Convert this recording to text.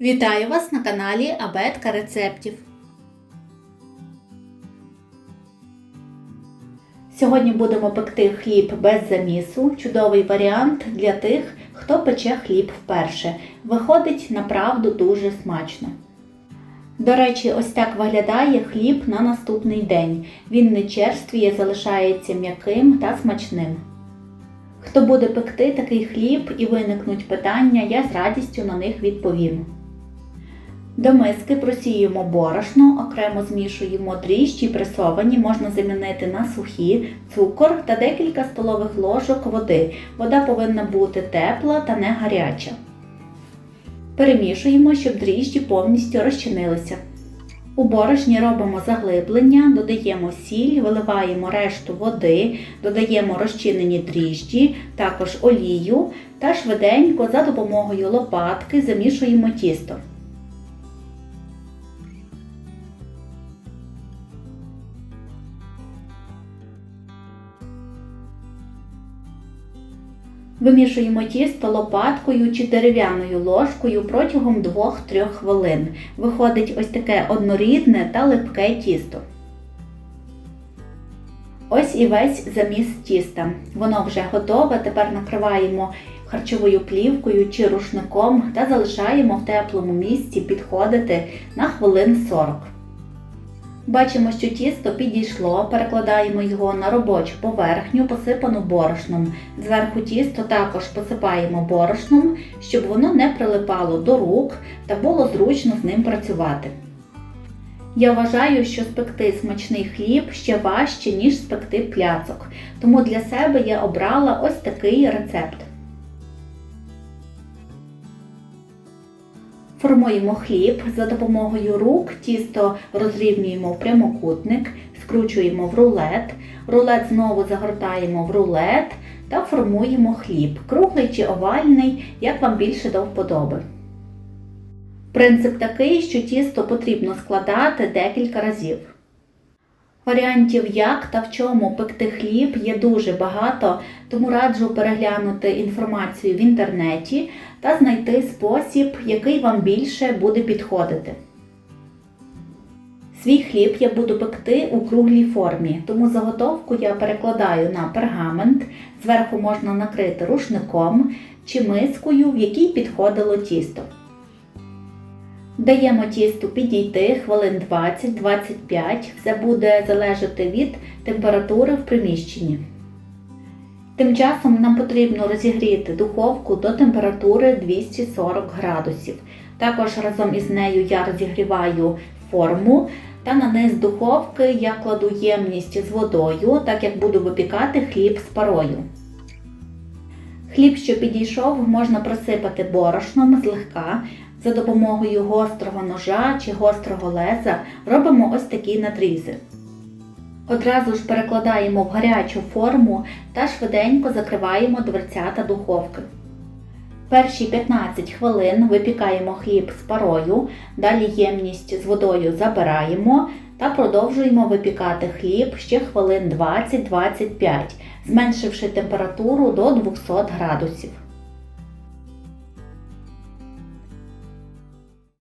Вітаю вас на каналі Абетка рецептів. Сьогодні будемо пекти хліб без замісу. Чудовий варіант для тих, хто пече хліб вперше. Виходить направду дуже смачно. До речі, ось так виглядає хліб на наступний день. Він не черствіє, залишається м'яким та смачним. Хто буде пекти такий хліб і виникнуть питання, я з радістю на них відповім. До миски просіюємо борошно, окремо змішуємо дріжджі пресовані, можна замінити на сухі, цукор та декілька столових ложок води. Вода повинна бути тепла та не гаряча. Перемішуємо, щоб дріжджі повністю розчинилися. У борошні робимо заглиблення, додаємо сіль, виливаємо решту води, додаємо розчинені дріжджі, також олію та швиденько за допомогою лопатки замішуємо тісто. Вимішуємо тісто лопаткою чи дерев'яною ложкою протягом 2-3 хвилин. Виходить ось таке однорідне та липке тісто. Ось і весь заміс тіста. Воно вже готове. Тепер накриваємо харчовою плівкою чи рушником та залишаємо в теплому місці підходити на хвилин 40. Бачимо, що тісто підійшло, перекладаємо його на робочу поверхню, посипану борошном. Зверху тісто також посипаємо борошном, щоб воно не прилипало до рук та було зручно з ним працювати. Я вважаю, що спекти смачний хліб ще важче, ніж спекти пляцок, тому для себе я обрала ось такий рецепт. Формуємо хліб за допомогою рук, тісто розрівнюємо в прямокутник, скручуємо в рулет, рулет знову загортаємо в рулет та формуємо хліб, круглий чи овальний, як вам більше до вподоби. Принцип такий, що тісто потрібно складати декілька разів. Варіантів, як та в чому пекти хліб, є дуже багато, тому раджу переглянути інформацію в інтернеті та знайти спосіб, який вам більше буде підходити. Свій хліб я буду пекти у круглій формі, тому заготовку я перекладаю на пергамент, зверху можна накрити рушником чи мискою, в якій підходило тісто. Даємо тісту підійти хвилин 20-25, все буде залежати від температури в приміщенні. Тим часом нам потрібно розігріти духовку до температури 240 градусів. Також разом із нею я розігріваю форму та на низ духовки я кладу ємність з водою, так як буду випікати хліб з парою. Хліб, що підійшов, можна просипати борошном злегка. За допомогою гострого ножа чи гострого леза робимо ось такі надрізи. Одразу ж перекладаємо в гарячу форму та швиденько закриваємо дверцята духовки. Перші 15 хвилин випікаємо хліб з парою, далі ємність з водою забираємо та продовжуємо випікати хліб ще хвилин 20-25, зменшивши температуру до 200 градусів.